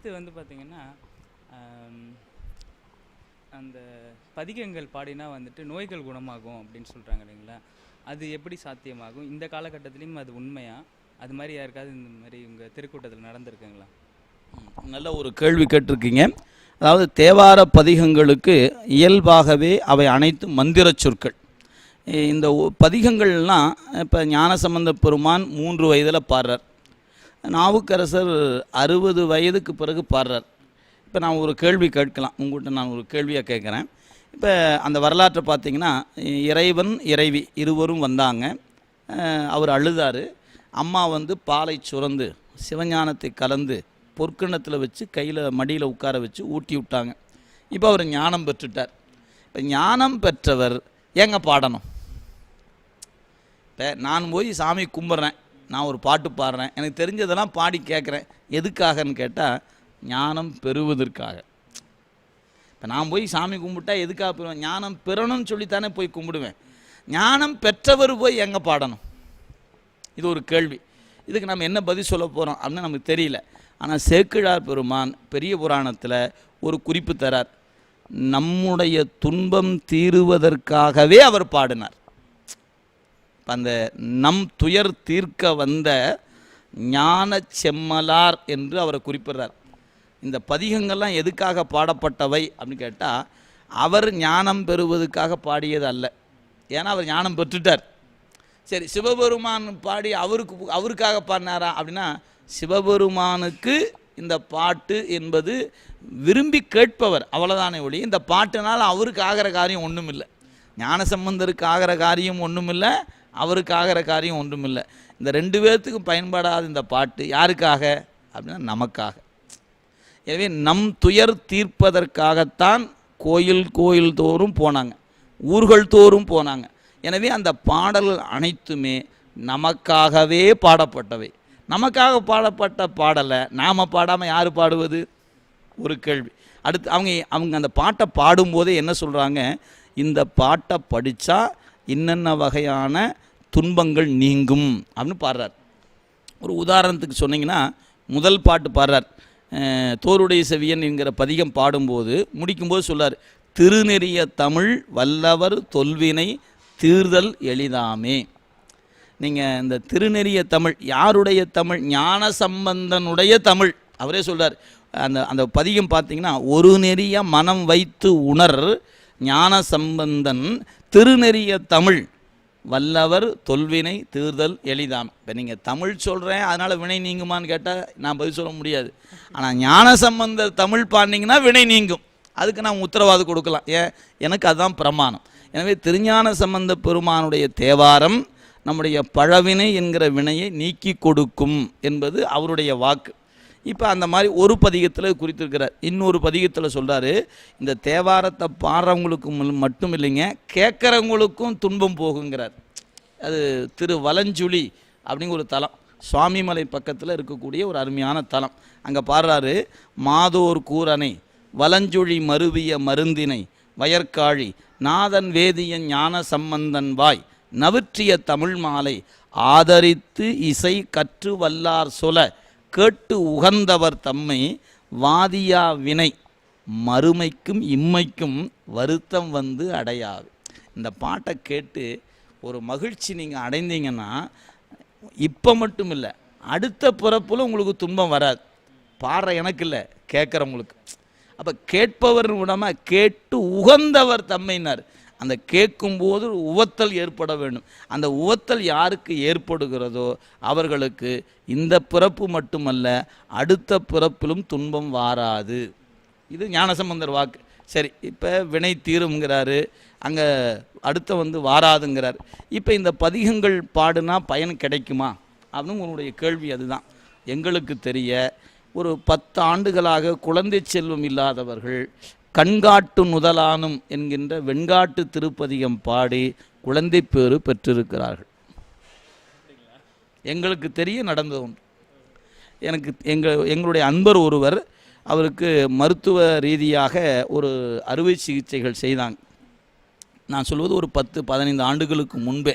அடுத்து வந்து பார்த்திங்கன்னா அந்த பதிகங்கள் பாடினா வந்துட்டு நோய்கள் குணமாகும் அப்படின்னு சொல்கிறாங்க இல்லைங்களா? அது எப்படி சாத்தியமாகும்? இந்த காலகட்டத்துலேயும் அது உண்மையாக அது மாதிரி யாருக்காவது இந்த மாதிரி உங்கள் திருக்கூட்டத்தில் நடந்திருக்குங்களா? நல்ல ஒரு கேள்வி கேட்டிருக்கீங்க. அதாவது தேவார பதிகங்களுக்கு இயல்பாகவே அவை அனைத்தும் மந்திரச் சொற்கள். இந்த பதிகங்கள்லாம் இப்போ ஞானசம்பந்த பெருமான் மூன்று வயதில் பாடுறார். நாவுக்கரசர் அறுபது வயதுக்கு பிறகு பாடுறார். இப்போ நான் ஒரு கேள்வி கேட்கலாம். உங்கள்கிட்ட நான் ஒரு கேள்வியாக கேட்குறேன். இப்போ அந்த வரலாற்றை பார்த்தீங்கன்னா இறைவன் இறைவி இருவரும் வந்தாங்க. அவர் அழுதார். அம்மா வந்து பாலை சுரந்து சிவஞானத்தை கலந்து பொற்கிணத்தில் வச்சு கையில் மடியில் உட்கார வச்சு ஊட்டி விட்டாங்க. இப்போ அவர் ஞானம் பெற்றுட்டார். இப்போ ஞானம் பெற்றவர் ஏங்க பாடணும்? இப்போ நான் போய் சாமி கும்பிட்றேன். நான் ஒரு பாட்டு பாடுறேன். எனக்கு தெரிஞ்சதெல்லாம் பாடி கேட்குறேன். எதுக்காகன்னு கேட்டால் ஞானம் பெறுவதற்காக. இப்போ நான் போய் சாமி கும்பிட்டா எதுக்காக பெறுவேன்? ஞானம் பெறணும்னு சொல்லித்தானே போய் கும்பிடுவேன். ஞானம் பெற்றவர் போய் எங்கே பாடணும்? இது ஒரு கேள்வி. இதுக்கு நம்ம என்ன பதில் சொல்ல போகிறோம் அப்படின்னு நமக்கு தெரியல. ஆனால் சேக்கிழார் பெருமான் பெரிய புராணத்தில் ஒரு குறிப்பு தரார். நம்முடைய துன்பம் தீருவதற்காகவே அவர் பாடினார். அந்த நம் துயர் தீர்க்க வந்த ஞான செம்மலார் என்று அவரை குறிப்பிடுறார். இந்த பதிகங்கள்லாம் எதுக்காக பாடப்பட்டவை அப்படின்னு கேட்டால் அவர் ஞானம் பெறுவதற்காக பாடியது அல்ல. ஏன்னா அவர் ஞானம் பெற்றுட்டார். சரி சிவபெருமான் பாடி அவருக்கு அவருக்காக பாடினாரா அப்படின்னா சிவபெருமானுக்கு இந்த பாட்டு என்பது விரும்பி கேட்பவர் அவ்வளோதானே ஒளி. இந்த பாட்டுனால அவருக்கு ஆகிற காரியம் ஒன்றும் இல்லை ஞானசம்பந்தருக்கு ஆகிற காரியம் ஒன்றும் இல்லை அவருக்கு ஆகிற காரியம் ஒன்றும் இல்லை இந்த ரெண்டு பேர்த்துக்கும் பயன்படாத இந்த பாட்டு யாருக்காக? அப்படின்னா நமக்காக. எனவே நம் துயர் தீர்ப்பதற்காகத்தான் கோயில் கோயில் தோறும் போனாங்க. ஊர்கள் தோறும் போனாங்க. எனவே அந்த பாடல்கள் அனைத்துமே நமக்காகவே பாடப்பட்டவை. நமக்காக பாடப்பட்ட பாடலை நாம் பாடாமல் யார் பாடுவது? ஒரு கேள்வி. அடுத்து அவங்க அவங்க அந்த பாட்டை பாடும்போதே என்ன சொல்கிறாங்க இந்த பாட்டை படித்தா இன்னென்ன வகையான துன்பங்கள் நீங்கும் அப்படின்னு பாடுறார். ஒரு உதாரணத்துக்கு சொன்னீங்கன்னா முதல் பாட்டு பாடுறார். தோருடைய செவியன் என்கிற பதிகம் பாடும்போது முடிக்கும்போது சொல்லார் திருநெறிய தமிழ் வல்லவர் தொல்வினை தீர்தல் எளிதாமே. நீங்கள் இந்த திருநெறிய தமிழ் யாருடைய தமிழ் ஞான சம்பந்தனுடைய தமிழ் அவரே சொல்கிறார் அந்த அந்த பதிகம் பார்த்தீங்கன்னா ஒரு நெறிய மனம் வைத்து உணர் ஞான சம்பந்தன் திருநெறிய தமிழ். வல்லவர் தொல்வினை தீர்தல் எளிதாம். இப்போ நீங்கள் தமிழ் சொல்கிறேன் அதனால் வினை நீங்குமான்னு கேட்டால் நான் பதில் சொல்ல முடியாது. ஆனால் ஞான சம்பந்த தமிழ் பாண்டிங்கன்னா வினை நீங்கும். அதுக்கு நான் உத்தரவாதம் கொடுக்கலாம். ஏன்? எனக்கு அதுதான் பிரமாணம். எனவே திருஞான சம்பந்த பெருமானுடைய தேவாரம் நம்முடைய பழவினை என்கிற வினையை நீக்கி கொடுக்கும் என்பது அவருடைய வாக்கு. இப்போ அந்த மாதிரி ஒரு பதிகத்தில் குறித்திருக்கிறார். இன்னொரு பதிகத்தில் சொல்கிறாரு இந்த தேவாரத்தை பாடுறவங்களுக்கு மட்டும் இல்லைங்க கேட்குறவங்களுக்கும் துன்பம் போகுங்கிறார். அது திரு வலஞ்சுழி அப்படிங்கிற ஒரு தலம். சுவாமிமலை பக்கத்தில் இருக்கக்கூடிய ஒரு அருமையான தலம். அங்கே பாடுறாரு மாதோர் கூரனை வலஞ்சுழி மருவிய மருந்தினை வயற்காழி நாதன் வேதியன் ஞான சம்பந்தன் வாய் நவிற்றிய தமிழ் மாலை ஆதரித்து இசை கற்று வல்லார் சொல கேட்டு உகந்தவர் தம்மை வாதியா வினை மறுமைக்கும் இம்மைக்கும் வருத்தம் வந்து அடையாது. இந்த பாட்டை கேட்டு ஒரு மகிழ்ச்சி நீங்கள் அடைந்தீங்கன்னா இப்போ மட்டும் இல்லை அடுத்த பிறப்பில் உங்களுக்கு துன்பம் வராது. பாடுற எனக்கு இல்லை கேட்குறவங்களுக்கு. அப்போ கேட்பவர் விடாம கேட்டு உகந்தவர் தம்மைனார் அந்த கேட்கும்போது உவத்தல் ஏற்பட வேண்டும். அந்த உவத்தல் யாருக்கு ஏற்படுகிறதோ அவர்களுக்கு இந்த பிறப்பு மட்டுமல்ல அடுத்த பிறப்பிலும் துன்பம் வாராது. இது ஞானசம்பந்தர் வாக்கு. சரி இப்போ வினை தீருங்கிறாரு அங்கே அடுத்த வந்து வாராதுங்கிறார். இப்போ இந்த பதிகங்கள் பாடுனா பயன் கிடைக்குமா? அப்படின்னு உங்களுடைய கேள்வி அதுதான். எங்களுக்கு தெரிய ஒரு பத்து ஆண்டுகளாக குழந்தை செல்வம் இல்லாதவர்கள் கண்காட்டு நுதலானும் என்கின்ற வெண்காட்டு திருப்பதிகம் பாடி குழந்தை பேறு பெற்றிருக்கிறார்கள். எங்களுக்கு தெரிய நடந்தது உண்டு எனக்கு எங்கள் எங்களுடைய அன்பர் ஒருவர் அவருக்கு மருத்துவ ரீதியாக ஒரு அறுவை சிகிச்சைகள் செய்தாங்க. நான் சொல்வது ஒரு பத்து பதினைந்து ஆண்டுகளுக்கு முன்பே.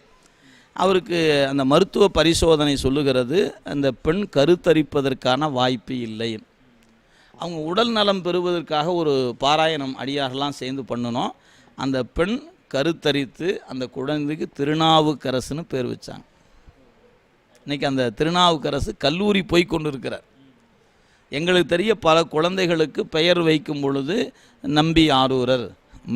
அவருக்கு அந்த மருத்துவ பரிசோதனை சொல்லுகிறது அந்த பெண் கருத்தரிப்பதற்கான வாய்ப்பு இல்லை. அவங்க உடல் நலம் பெறுவதற்காக ஒரு பாராயணம் அடியாரெல்லாம் சேர்ந்து பண்ணணும். அந்த பெண் கருத்தரித்து அந்த குழந்தைக்கு திருநாவுக்கரசுன்னு பேர் வச்சாங்க. இன்னைக்கு அந்த திருநாவுக்கரசு கல்லூரி போய் கொண்டு இருக்கிறார் எங்களுக்கு தெரிய பல குழந்தைகளுக்கு பெயர் வைக்கும் பொழுது நம்பி ஆரூரர்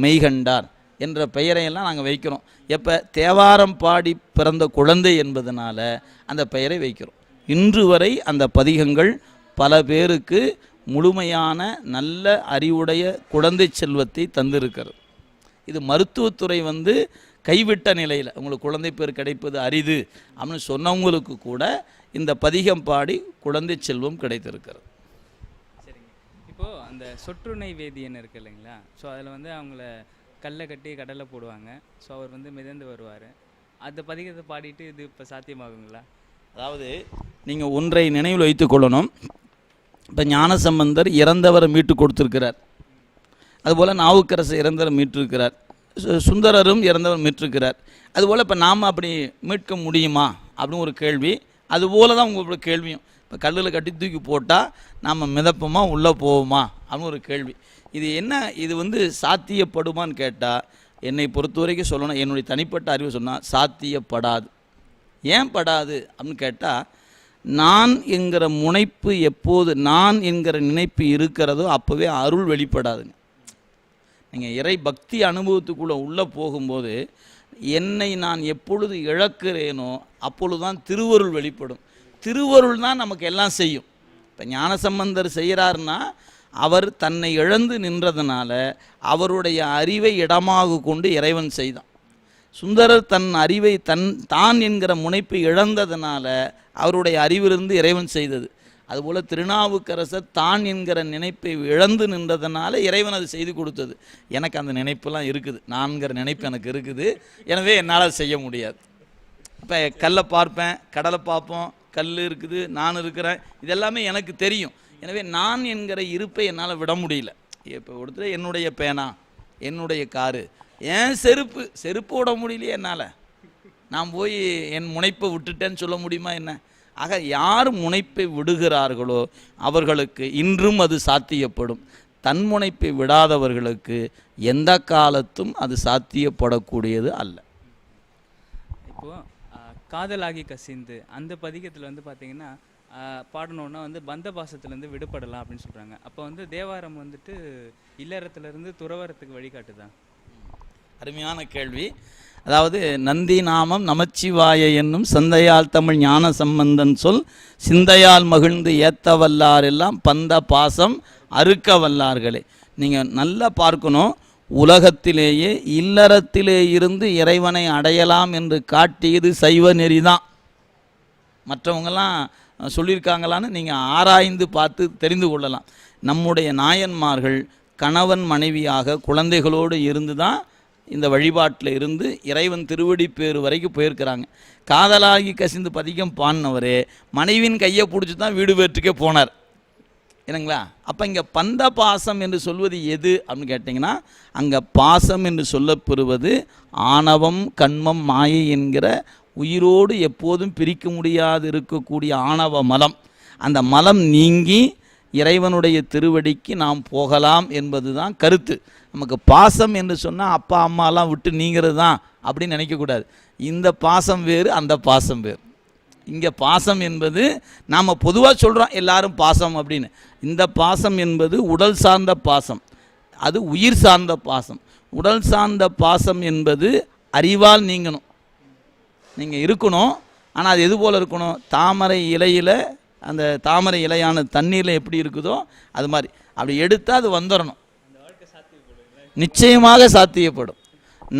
மெய்கண்டார் என்ற பெயரையெல்லாம் நாங்கள் வைக்கிறோம். எப்போ தேவாரம் பாடி பிறந்த குழந்தை என்பதனால அந்த பெயரை வைக்கிறோம். இன்று வரை அந்த பதிகங்கள் பல பேருக்கு முழுமையான நல்ல அறிவுடைய குழந்தை செல்வத்தை தந்திருக்கிறது. இது மருத்துவத்துறை வந்து கைவிட்ட நிலையில் உங்களுக்கு குழந்தை பேர் கிடைப்பது அரிது அப்படின்னு சொன்னவங்களுக்கு கூட இந்த பதிகம் பாடி குழந்தை செல்வம் கிடைத்திருக்கிறது. சரிங்க. இப்போது அந்த சொற்றுணை வேதியன் இருக்கு இல்லைங்களா? ஸோ அதில் வந்து அவங்கள கல்லை கட்டி கடலை போடுவாங்க. ஸோ அவர் வந்து மிதந்து வருவார். அந்த பதிகத்தை பாடிட்டு இது இப்போ சாத்தியமாகுங்களா? அதாவது நீங்கள் ஒன்றை நினைவில் வைத்துக் கொள்ளணும். இப்போ ஞானசம்பந்தர் இறந்தவரை மீட்டு கொடுத்துருக்கிறார். அதுபோல் நாவுக்கரசு இறந்தவர் மீட்டிருக்கிறார். சு- சுந்தரரும் இறந்தவர் மீட்டிருக்கிறார். அதுபோல் இப்போ நாம் அப்படி மீட்க முடியுமா? அப்படின்னு ஒரு கேள்வி. அதுபோல் தான் உங்களோட கேள்வியும். இப்போ கல்லில் கட்டி தூக்கி போட்டால் நாம் மிதப்போமா உள்ளே போவோமா? அப்படின்னு ஒரு கேள்வி. இது என்ன இது வந்து சாத்தியப்படுமான்னு கேட்டால் என்னை பொறுத்த வரைக்கும் சொல்லணும். என்னுடைய தனிப்பட்ட அறிவு சொன்னால் சாத்தியப்படாது. ஏன் படாது? அப்படின்னு கேட்டால் நான் என்கிற முனைப்பு எப்போது நான் என்கிற நினைப்பு இருக்கிறதோ அப்போவே அருள் வெளிப்படாதுங்க. நீங்கள் இறை பக்தி அனுபவத்துக்குள்ளே உள்ளே போகும்போது என்னை நான் எப்பொழுது இழக்கிறேனோ அப்பொழுது தான் திருவருள் வெளிப்படும். திருவருள் தான் நமக்கு எல்லாம் செய்யும். இப்போ ஞானசம்பந்தர் செய்கிறாருன்னா அவர் தன்னை இழந்து நின்றதுனால அவருடைய அறிவை இடமாக கொண்டு இறைவன் செய்தான். சுந்தரர் தன் அறிவை தன் தான் என்கிற முனைப்பை இழந்ததுனால அவருடைய அறிவிலிருந்து இறைவன் செய்தது. அதுபோல் திருநாவுக்கரசர் தான் என்கிற நினைப்பை இழந்து நின்றதுனால இறைவன் அது செய்து கொடுத்தது. எனக்கு அந்த நினைப்பெல்லாம் இருக்குது. நான்கிற நினைப்பு எனக்கு இருக்குது. எனவே என்னால் செய்ய முடியாது. இப்போ கல்லை பார்ப்பேன் கடலை பார்ப்போம் கல் இருக்குது நான் இருக்கிறேன். இதெல்லாமே எனக்கு தெரியும். எனவே நான் என்கிற இருப்பை என்னால் விட முடியல. இப்போ ஒருத்தர் என்னுடைய பேனா என்னுடைய காரு ஏன் செருப்பு? செருப்பு விட முடியலையே என்னால். நான் போய் என் முனைப்பை விட்டுட்டேன்னு சொல்ல முடியுமா என்ன? ஆக யார் முனைப்பை விடுகிறார்களோ அவர்களுக்கு இன்றும் அது சாத்தியப்படும். தன் முனைப்பை விடாதவர்களுக்கு எந்த காலத்தும் அது சாத்தியப்படக்கூடியது அல்ல. இப்போது காதலாகி கசிந்து அந்த பதிகத்தில் வந்து பார்த்தீங்கன்னா ஆஹ், பாடணுன்னா வந்து பந்த பாசத்துலேருந்து விடுபடலாம் அப்படின்னு சொல்கிறாங்க அப்போ வந்து தேவாரம் வந்துட்டு இல்லறத்துலேருந்து துறவரத்துக்கு வழிகாட்டுதான் அருமையான கேள்வி. அதாவது நந்தி நாமம் நமச்சிவாய என்னும் சந்தையால் தமிழ் ஞான சம்பந்தன் சொல் சிந்தையால் மகிழ்ந்து ஏத்த வல்லாரெல்லாம் பந்த பாசம் அறுக்க வல்லார்களே நீங்கள் நல்லா பார்க்கணும். உலகத்திலேயே இல்லறத்திலே இருந்து இறைவனை அடையலாம் என்று காட்டியது சைவ நெறிதான் மற்றவங்கெல்லாம் சொல்லியிருக்காங்களான்னு நீங்கள் ஆராய்ந்து பார்த்து தெரிந்து கொள்ளலாம். நம்முடைய நாயன்மார்கள் கணவன் மனைவியாக குழந்தைகளோடு இருந்து தான் இந்த வழிபாட்டில் இருந்து இறைவன் திருவடி பேர் வரைக்கும் போயிருக்கிறாங்க. காதலாகி கசிந்து பதிகம் பாடினவரே மனைவின் கையை பிடிச்சி தான் வீடு வேற்றுக்கே போனார். என்னங்களா? அப்போ இங்கே பந்த பாசம் என்று சொல்வது எது அப்படின்னு கேட்டிங்கன்னா அங்கே பாசம் என்று சொல்லப்பெறுவது ஆணவம் கண்மம் மாயை என்கிற உயிரோடு எப்போதும் பிரிக்க முடியாது இருக்கக்கூடிய ஆணவ மலம். அந்த மலம் நீங்கி இறைவனுடைய திருவடிக்கு நாம் போகலாம் என்பது தான் கருத்து. நமக்கு பாசம் என்று சொன்னால் அப்பா அம்மாலாம் விட்டு நீங்கிறது தான் அப்படின்னு நினைக்கக்கூடாது. இந்த பாசம் வேறு அந்த பாசம் வேறு. இங்கே பாசம் என்பது நாம் பொதுவாக சொல்கிறோம் எல்லாரும் பாசம் அப்படின்னு. இந்த பாசம் என்பது உடல் சார்ந்த பாசம். அது உயிர் சார்ந்த பாசம். உடல் சார்ந்த பாசம் என்பது அறிவால் நீங்கணும். நீங்கள் இருக்கணும் ஆனால் அது எது போல் இருக்கணும்? தாமரை இலையில் அந்த தாமரை இலையான தண்ணீரில் எப்படி இருக்குதோ அது மாதிரி. அப்படி எடுத்தால் அது வந்துடணும் நிச்சயமாக சாத்தியப்படும்.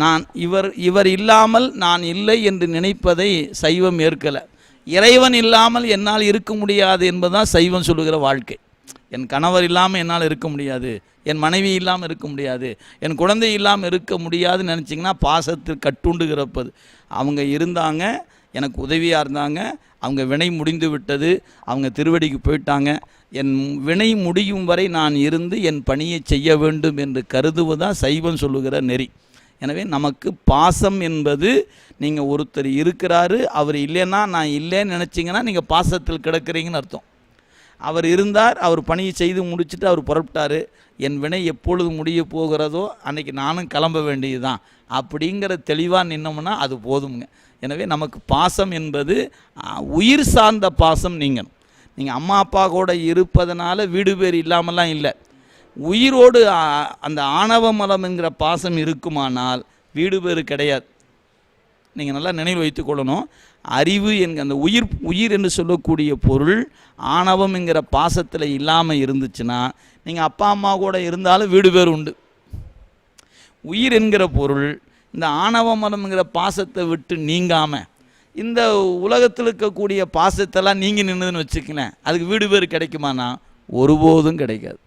நான் இவர் இவர் இல்லாமல் நான் இல்லை என்று நினைப்பதை சைவம் ஏற்கலை. இறைவன் இல்லாமல் என்னால் இருக்க முடியாது என்பதுதான் சைவம் சொல்லுகிற வாழ்க்கை. என் கணவர் இல்லாமல் என்னால் இருக்க முடியாது. என் மனைவி இல்லாமல் இருக்க முடியாது. என் குழந்தை இல்லாமல் இருக்க முடியாதுன்னு நினச்சிங்கன்னா பாசத்தில் கட்டுண்டு கிடப்பது அவங்க இருந்தாங்க எனக்கு உதவியாக இருந்தாங்க. அவங்க வினை முடிந்து விட்டது. அவங்க திருவடிக்கு போயிட்டாங்க. என் வினை முடியும் வரை நான் இருந்து என் பணியை செய்ய வேண்டும் என்று கருதுவதான் சைவம் சொல்லுகிற நெறி. எனவே நமக்கு பாசம் என்பது நீங்கள் ஒருத்தர் இருக்கிறாரு அவர் இல்லைன்னா நான் இல்லைன்னு நினச்சிங்கன்னா நீங்கள் பாசத்தில் கிடக்கிறீங்கன்னு அர்த்தம். அவர் இருந்தார் அவர் பணியை செய்து முடிச்சுட்டு அவர் புறப்பட்டார். என் வினை எப்பொழுது முடிய போகிறதோ அன்னைக்கு நானும் கிளம்ப வேண்டியதுதான். அப்படிங்கிற தெளிவாக நின்னோம்னா அது போதுங்க எனவே நமக்கு பாசம் என்பது உயிர் சார்ந்த பாசம் நீங்கள் நீங்கள் அம்மா அப்பா கூட இருப்பதனால வீடு பேர் இல்லாமலாம் இல்லை. உயிரோடு அந்த ஆணவ மலம் என்கிற பாசம் இருக்குமானால் வீடு பேர் கிடையாது. நீங்கள் நல்லா நினைவில் வைத்து கொள்ளணும். அறிவு என்கிற அந்த உயிர் உயிர் என்று சொல்லக்கூடிய பொருள் ஆணவம் என்கிற பாசத்தில் இல்லாமல் இருந்துச்சுன்னா நீங்கள் அப்பா அம்மா கூட இருந்தாலும் வீடு பேர் உண்டு. உயிர் என்கிற பொருள் இந்த ஆணவ மதம்ங்கிற பாசத்தை விட்டு நீங்காமல் இந்த உலகத்தில் இருக்கக்கூடிய பாசத்தெல்லாம் நீங்கி நின்றுதுன்னு வச்சுக்கினேன் அதுக்கு வீடு பேர் கிடைக்குமானா ஒருபோதும் கிடைக்காது.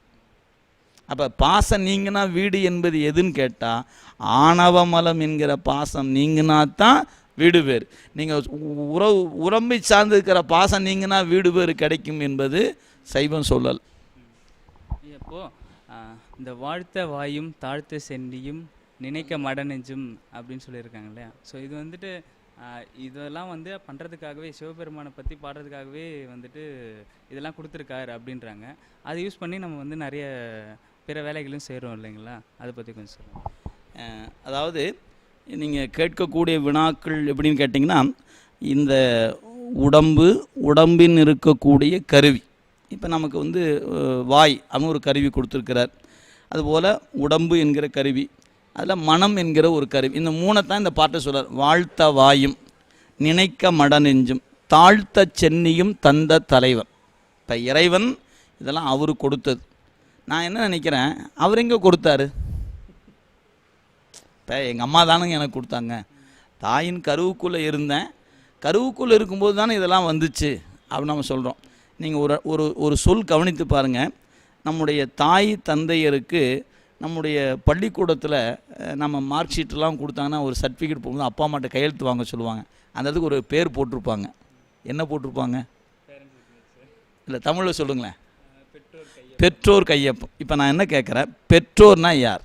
அப்போ பாசம் நீங்கினா வீடு என்பது எதுன்னு கேட்டால் ஆணவ மலம் என்கிற பாசம் நீங்கினா தான் வீடு பேர் நீங்கள் உறவு உறம்பை சார்ந்து இருக்கிற பாசம் நீங்கினா வீடு பேர் கிடைக்கும் என்பது சைவம் சொல்லல். இப்போ இந்த வாழ்த்த வாயும் தாழ்த்த சென்னியும் நினைக்க மடநெஞ்சும் அப்படின்னு சொல்லியிருக்காங்க இல்லையா? ஸோ இது வந்துட்டு இதெல்லாம் வந்து பண்ணுறதுக்காகவே சிவபெருமானை பற்றி பாடுறதுக்காகவே வந்துட்டு இதெல்லாம் கொடுத்துருக்காரு அப்படின்றாங்க. அதை யூஸ் பண்ணி நம்ம வந்து நிறைய பிற வேலைகளும் செய்கிறோம் இல்லைங்களா? அதை பற்றி கொஞ்சம் சொல்லுங்கள் அதாவது நீங்கள் கேட்கக்கூடிய வினாக்கள் எப்படின்னு கேட்டிங்கன்னா இந்த உடம்பு உடம்பின் இருக்கக்கூடிய கருவி. இப்போ நமக்கு வந்து வாய் அவன் ஒரு கருவி கொடுத்துருக்கிறார். அதுபோல் உடம்பு என்கிற கருவி அதில் மனம் என்கிற ஒரு கருவி. இந்த மூணைத்தான் இந்த பாட்டை சொல்கிறார் வாழ்த்த வாயும் நினைக்க மட நெஞ்சும் தாழ்த்த சென்னியும் தந்த தலைவன். இப்போ இறைவன் இதெல்லாம் அவர் கொடுத்தது. நான் என்ன நினைக்கிறேன்? அவர் எங்கே கொடுத்தாரு? இப்போ எங்கள் அம்மா தானுங்க எனக்கு கொடுத்தாங்க. தாயின் கருவுக்குள்ளே இருந்தேன். கருவுக்குள்ளே இருக்கும்போது தானே இதெல்லாம் வந்துச்சு அப்படின்னு நம்ம சொல்கிறோம் நீங்கள் ஒரு ஒரு ஒரு சொல் கவனித்து பாருங்கள் நம்முடைய தாய் தந்தையருக்கு நம்முடைய பள்ளிக்கூடத்தில் நம்ம மார்க் ஷீட்லாம் கொடுத்தாங்கன்னா ஒரு சர்டிஃபிகேட் போகும்போது அப்பா அம்மாட்ட கையெழுத்து வாங்க சொல்லுவாங்க. அந்த இதுக்கு ஒரு பேர் போட்டிருப்பாங்க. என்ன போட்டிருப்பாங்க? இல்லை தமிழில் சொல்லுங்களேன். பெற்றோர் கையொப்பம் இப்போ நான் என்ன கேட்குறேன் பெற்றோர்னா யார்?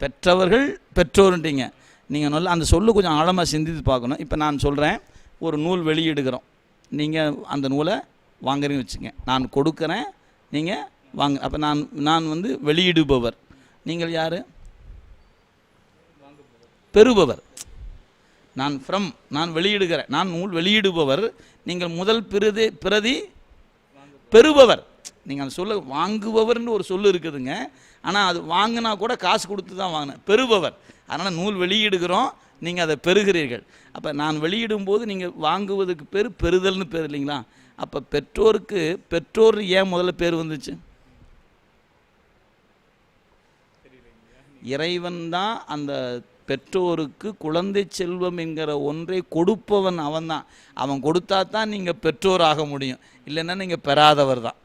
பெற்றவர்கள் பெற்றோருன்றீங்க. நீங்கள் நல்லா அந்த சொல்லு கொஞ்சம் ஆழமாக சிந்தித்து பார்க்கணும். இப்போ நான் சொல்கிறேன் ஒரு நூல் வெளியிடுகிறோம். நீங்கள் அந்த நூலை வாங்குறீங்கன்னு வச்சுங்க நான் கொடுக்குறேன் நீங்கள் வாங்க அப்போ நான் நான் வந்து வெளியிடுபவர். நீங்கள் யார்? பெறுபவர். நான் ஃப்ரம் நான் வெளியிடுகிறேன். நான் நூல் வெளியிடுபவர். நீங்கள் முதல் பிரதி பிரதி பெறுபவர். நீங்கள் அந்த சொல்ல வாங்குபவர்னு ஒரு சொல்லு இருக்குதுங்க. ஆனால் அது வாங்கினா கூட காசு கொடுத்து தான் வாங்கினேன். பெறுபவர். அதனால் நூல் வெளியிடுகிறோம். நீங்கள் அதை பெறுகிறீர்கள். அப்போ நான் வெளியிடும்போது நீங்கள் வாங்குவதுக்கு பேர் பெறுதல்னு பேர் இல்லைங்களா? அப்போ பெற்றோருக்கு பெற்றோர் ஏன் முதல்ல பேர் வந்துச்சு? இறைவன் தான் அந்த பெற்றோருக்கு குழந்தை செல்வம் என்கிற ஒன்றை கொடுப்பவன் அவன்தான். அவன் கொடுத்தா தான் நீங்கள் பெற்றோர் ஆக முடியும். இல்லைன்னா நீங்கள் பெறாதவர் தான்.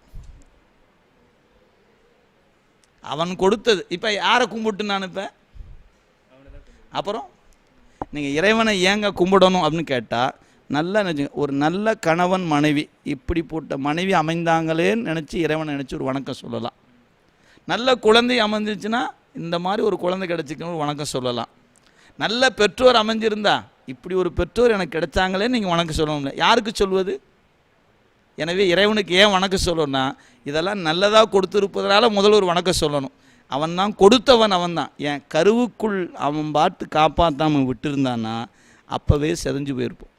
அவன் கொடுத்தது. இப்போ யாரை கும்பிட்டு நான் இப்போ? அப்புறம்? நீங்கள் இறைவனை ஏங்க கும்பிடணும் அப்படின்னு கேட்டால் நல்ல நினச்சி ஒரு நல்ல கணவன் மனைவி இப்படி போட்ட மனைவி அமைந்தாங்களேன்னு நினச்சி இறைவனை நினச்சி ஒரு வணக்கம் சொல்லலாம். நல்ல குழந்தை அமைஞ்சிச்சுன்னா இந்த மாதிரி ஒரு குழந்தை கிடச்சிக்கணும் ஒரு வணக்கம் சொல்லலாம். நல்ல பெற்றோர் அமைஞ்சிருந்தா இப்படி ஒரு பெற்றோர் எனக்கு கிடைச்சாங்களே நீங்கள் வணக்கம் சொல்லணும்ல. யாருக்கு சொல்வது? எனவே இறைவனுக்கு ஏன் வணக்கம் சொல்லணும்னா இதெல்லாம் நல்லதாக கொடுத்துருப்பதனால முதல்ல ஒரு வணக்கம் சொல்லணும். அவன் தான் கொடுத்தவன் அவன் தான். என் கருவுக்குள் அவன் பார்த்து காப்பாற்றாமல் விட்டுருந்தான்னா அப்போவே செதஞ்சு போயிருப்போம்.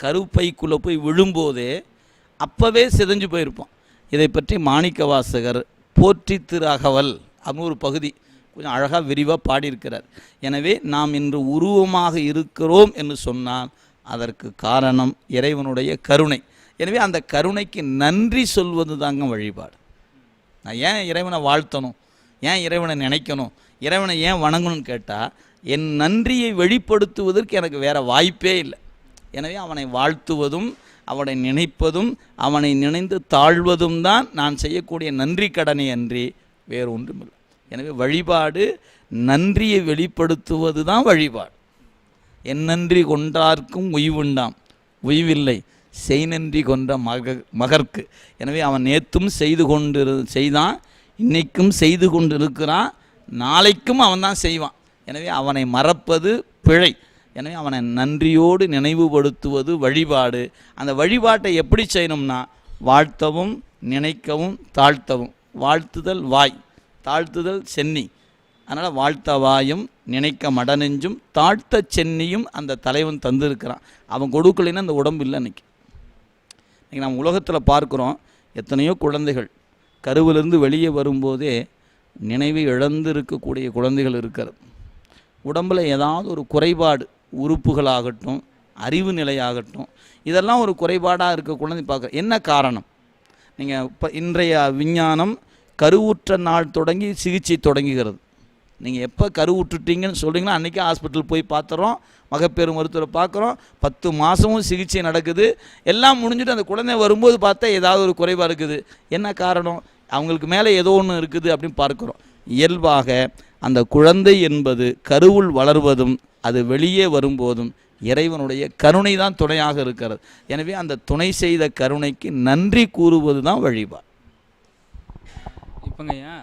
கருப்பைக்குள்ளே போய் விழும்போதே அப்போவே சிதைஞ்சு போயிருப்போம். இதை பற்றி மாணிக்க வாசகர் போற்றி திரு அகவல் அப்படின்னு ஒரு பகுதி கொஞ்சம் அழகாக விரிவாக பாடியிருக்கிறார். எனவே நாம் இன்று உருவமாக இருக்கிறோம் என்று சொன்னால் அதற்கு காரணம் இறைவனுடைய கருணை. எனவே அந்த கருணைக்கு நன்றி சொல்வது தாங்க வழிபாடு. நான் ஏன் இறைவனை வாழ்த்தணும்? ஏன் இறைவனை நினைக்கணும்? இறைவனை ஏன் வணங்கணும்னு கேட்டால் என் நன்றியை வெளிப்படுத்துவதற்கு எனக்கு வேறு வாய்ப்பே இல்லை. எனவே அவனை வாழ்த்துவதும் அவனை நினைப்பதும் அவனை நினைந்து தாழ்வதும் தான் நான் செய்யக்கூடிய நன்றி கடனை அன்றி வேறு ஒன்றுமில்லை எனவே வழிபாடு நன்றியை வெளிப்படுத்துவது தான் வழிபாடு. என் நன்றி கொண்டார்க்கும் உய்வுண்டாம். உய்வில்லை செய் நன்றி கொன்ற மக மகர்க்கு எனவே அவன் நேற்றும் செய்து கொண்டு செய்தான் இன்றைக்கும் செய்து கொண்டு இருக்கிறான் நாளைக்கும் அவன் தான் செய்வான். எனவே அவனை மறப்பது பிழை. எனவே அவனை நன்றியோடு நினைவுபடுத்துவது வழிபாடு. அந்த வழிபாட்டை எப்படி செய்யணும்னா வாழ்த்தவும் நினைக்கவும் தாழ்த்தவும். வாழ்த்துதல் வாய். தாழ்த்துதல் சென்னி. அதனால் வாழ்த்த வாயும் நினைக்க மடநெஞ்சும் தாழ்த்த சென்னியும் அந்த தலைவன் தந்திருக்கிறான். அவன் கொடுக்கலைன்னா அந்த உடம்பு இல்லை இன்றைக்கி நம்ம உலகத்தில் பார்க்குறோம் எத்தனையோ குழந்தைகள் கருவிலிருந்து வெளியே வரும்போதே நினைவு இழந்து இருக்கக்கூடிய குழந்தைகள் இருக்கிறது. உடம்பில் ஏதாவது ஒரு குறைபாடு உறுப்புகளாகட்டும் அறிவு நிலையாகட்டும் இதெல்லாம் ஒரு குறைபாடாக இருக்க குழந்தை பார்க்க என்ன காரணம்? நீங்கள் இப்போ இன்றைய விஞ்ஞானம் கருவுற்ற நாள் தொடங்கி சிகிச்சை தொடங்குகிறது. நீங்கள் எப்போ கருவுற்றுட்டீங்கன்னு சொல்கிறீங்களோ அன்றைக்கி ஹாஸ்பிட்டல் போய் பார்த்துறோம் மகப்பேறு மருத்துவரை பார்க்குறோம் பத்து மாதமும் சிகிச்சை நடக்குது. எல்லாம் முடிஞ்சுட்டு அந்த குழந்தை வரும்போது பார்த்தா ஏதாவது ஒரு குறைவாக இருக்குது. என்ன காரணம்? அவங்களுக்கு மேலே ஏதோ ஒன்று இருக்குது அப்படின்னு பார்க்குறோம். இயல்பாக அந்த குழந்தை என்பது கருவுள் வளர்வதும் அது வெளியே வரும்போதும் இறைவனுடைய கருணை தான் துணையாக இருக்கிறது. எனவே அந்த துணை செய்த கருணைக்கு நன்றி கூறுவது தான் வழிபாடு. இப்போங்கய்யா?